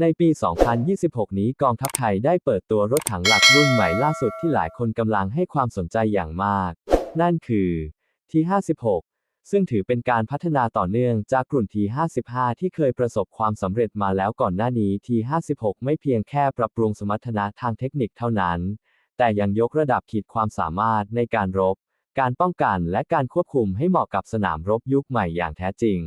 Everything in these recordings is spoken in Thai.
ในปี 2026 นี้กองทัพไทยได้เปิดตัวรถถังหลักรุ่นใหม่ล่าสุดที่หลายคนกำลังให้ความสนใจอย่างมาก นั่นคือ T56 ซึ่งถือเป็นการพัฒนาต่อเนื่องจากกลุ่น T55 ที่เคยประสบความสำเร็จมาแล้วก่อนหน้านี้ T56 ไม่เพียงแค่ปรับปรุงสมรรถนะทางเทคนิคเท่านั้น แต่ยังยกระดับขีดความสามารถในการรบ การป้องกันและการควบคุมให้เหมาะกับสนามรบยุคใหม่อย่างแท้จริง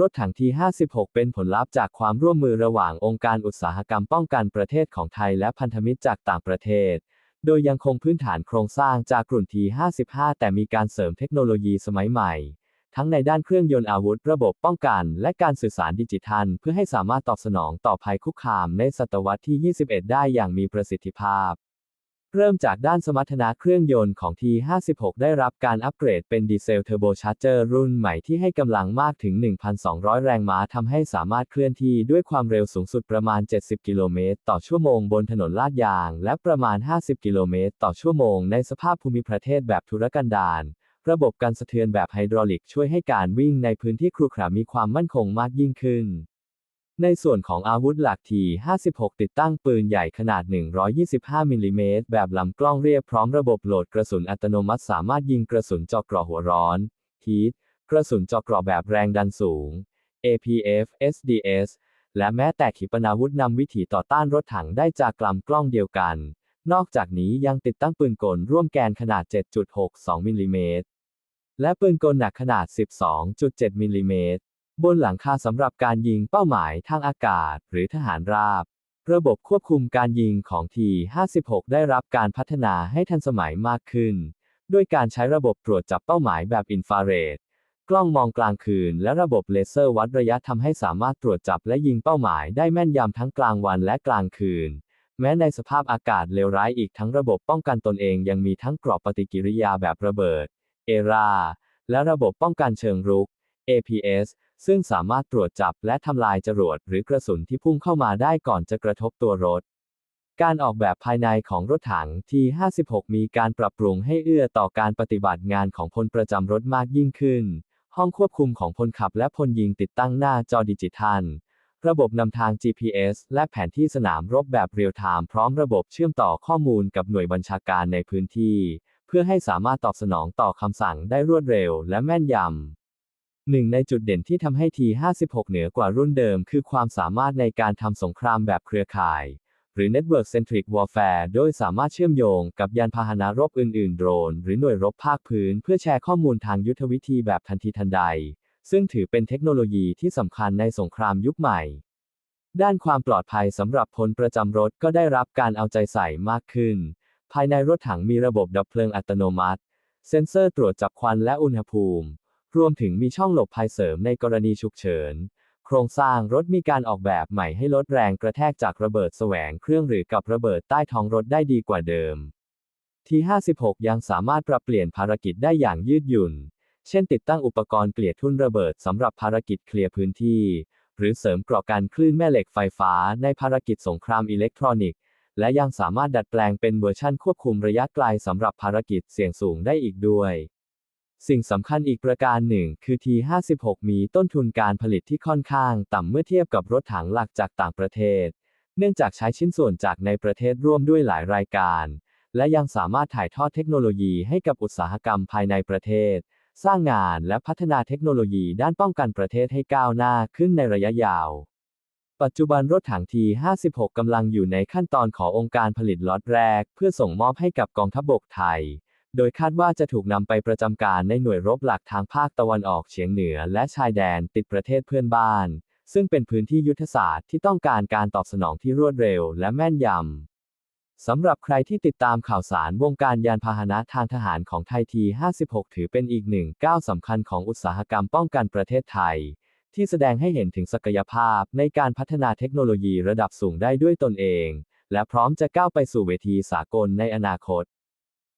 รถถัง T56 เป็นผลลัพธ์จากความร่วมมือระหว่างองค์การอุตสาหกรรมป้องกันประเทศของไทยและพันธมิตรจากต่างประเทศ โดยยังคงพื้นฐานโครงสร้างจากกลุ่น T55 แต่มีการเสริมเทคโนโลยีสมัยใหม่ ทั้งในด้านเครื่องยนต์อาวุธ ระบบป้องกัน และการสื่อสารดิจิทัล เพื่อให้สามารถตอบสนองต่อภัยคุกคามในศตวรรษที่ 21 ได้อย่างมีประสิทธิภาพ เริ่มจากด้านสมรรถนะเครื่องยนต์ของ T56 ได้รับการอัปเกรดเป็นดีเซลเทอร์โบชาร์เจอร์รุ่นใหม่ที่ให้กำลังมากถึง 1,200 แรงม้าทำให้สามารถเคลื่อนที่ด้วยความเร็วสูงสุดประมาณ 70 กิโลเมตรต่อชั่วโมงบนถนนลาดยาง และประมาณ 50 กิโลเมตรต่อชั่วโมงในสภาพภูมิประเทศแบบทุรกันดารระบบการสะเทือนแบบไฮดรอลิกช่วยให้การวิ่งในพื้นที่ครุขระมีความมั่นคงมากยิ่งขึ้น ในส่วนของอาวุธหลักที 56 ติดตั้งปืนใหญ่ขนาด 125 มิลลิเมตร แบบลำกล้องเรียบพร้อมระบบโหลดกระสุนอัตโนมัติสามารถยิงกระสุนเจาะเกราะหัวร้อนฮีทกระสุนเจาะเกราะแบบแรงดันสูง APF SDS และแม้แต่ขีปนาวุธนำวิถีต่อต้านรถถังได้จากลำกล้องเดียวกัน นอกจากนี้ยังติดตั้งปืนกลร่วมแกนขนาด 7.62 มิลลิเมตร และปืนกลหนักขนาด 12.7 มิลลิเมตร บนหลังคาสำหรับการยิงเป้าหมายทางอากาศ หรือทหารราบ ระบบควบคุมการยิงของ T56 ได้รับการพัฒนาให้ทันสมัยมากขึ้น ด้วยการใช้ระบบตรวจจับเป้าหมายแบบอินฟราเรดกล้องมองกลางคืน และระบบเลเซอร์วัดระยะทำให้สามารถตรวจจับและยิงเป้าหมายได้แม่นยำทั้งกลางวันและกลางคืน แม้ในสภาพอากาศเลวร้ายอีกทั้งระบบป้องกันตนเองยังมีทั้งกรอบปฏิกิริยาแบบระเบิด เอรา และระบบป้องกันเชิงรุก APS ซึ่งสามารถตรวจจับและทำลายจรวดหรือกระสุนที่พุ่งเข้ามาได้ก่อนจะกระทบตัวรถ การออกแบบภายในของรถถัง T56 มีการปรับปรุงให้เอื้อต่อการปฏิบัติงานของพลประจำรถมากยิ่งขึ้น ห้องควบคุมของพลขับและพลยิงติดตั้งหน้าจอดิจิทัล ระบบนำทาง GPS และแผนที่สนามรบแบบเรียลไทม์พร้อมระบบเชื่อมต่อข้อมูลกับหน่วยบัญชาการในพื้นที่ เพื่อให้สามารถตอบสนองต่อคำสั่งได้รวดเร็วและแม่นยำ หนึ่งในจุดเด่นที่ทำให้ T56 เหนือกว่ารุ่นเดิม คือความสามารถในการทำสงครามแบบเครือข่าย หรือ Network Centric Warfare โดยสามารถเชื่อมโยงกับยานพาหนะรบอื่น ๆ โดรน หรือหน่วยรบภาคพื้น เพื่อแชร์ข้อมูลทางยุทธวิธีแบบทันทีทันใด ซึ่งถือเป็นเทคโนโลยีที่สำคัญในสงครามยุคใหม่ ด้านความปลอดภัยสำหรับพลประจำรถก็ได้รับการเอาใจใส่มากขึ้น ภายในรถถังมีระบบดับเพลิงอัตโนมัติ เซ็นเซอร์ตรวจจับควันและอุณหภูมิ รวมถึงมีช่องหลบภัยเสริมในกรณีฉุกเฉิน โครงสร้างรถมีการออกแบบใหม่ให้ลดแรงกระแทกจากระเบิดแสวงเครื่องหรือกับระเบิดใต้ท้องรถได้ดีกว่าเดิม T56 ยังสามารถปรับเปลี่ยนภารกิจได้อย่างยืดหยุ่น เช่นติดตั้งอุปกรณ์เกลี่ยทุ่นระเบิดสำหรับภารกิจเคลียร์พื้นที่ หรือเสริมเกราะกันคลื่นแม่เหล็กไฟฟ้าในภารกิจสงครามอิเล็กทรอนิกส์ และยังสามารถดัดแปลงเป็นเวอร์ชั่นควบคุมระยะไกลสำหรับภารกิจเสี่ยงสูงได้อีกด้วย สิ่งสำคัญอีกประการหนึ่ง คือ T56 มีต้นทุนการผลิตที่ค่อนข้างต่ำเมื่อเทียบกับรถถังหลักจากต่างประเทศ เนื่องจากใช้ชิ้นส่วนจากในประเทศร่วมด้วยหลายรายการ และยังสามารถถ่ายทอดเทคโนโลยีให้กับอุตสาหกรรมภายในประเทศ สร้างงานและพัฒนาเทคโนโลยีด้านป้องกันประเทศให้ก้าวหน้าขึ้นในระยะยาว ปัจจุบันรถถัง T56 กำลังอยู่ในขั้นตอนขององค์การผลิตล็อตแรก เพื่อส่งมอบให้กับกองทัพบกไทย โดยคาดว่าจะถูกนำไปประจำการในหน่วยรบหลักทางภาคตะวันออกเฉียงเหนือและชายแดนติดประเทศเพื่อนบ้าน ซึ่งเป็นพื้นที่ยุทธศาสตร์ที่ต้องการการตอบสนองที่รวดเร็วและแม่นยำ สำหรับใครที่ติดตามข่าวสารวงการยานพาหนะทางทหารของไทย T56 ถือเป็นอีกหนึ่งก้าวสำคัญของอุตสาหกรรมป้องกันประเทศไทย ที่แสดงให้เห็นถึงศักยภาพในการพัฒนาเทคโนโลยีระดับสูงได้ด้วยตนเอง และพร้อมจะก้าวไปสู่เวทีสากลในอนาคต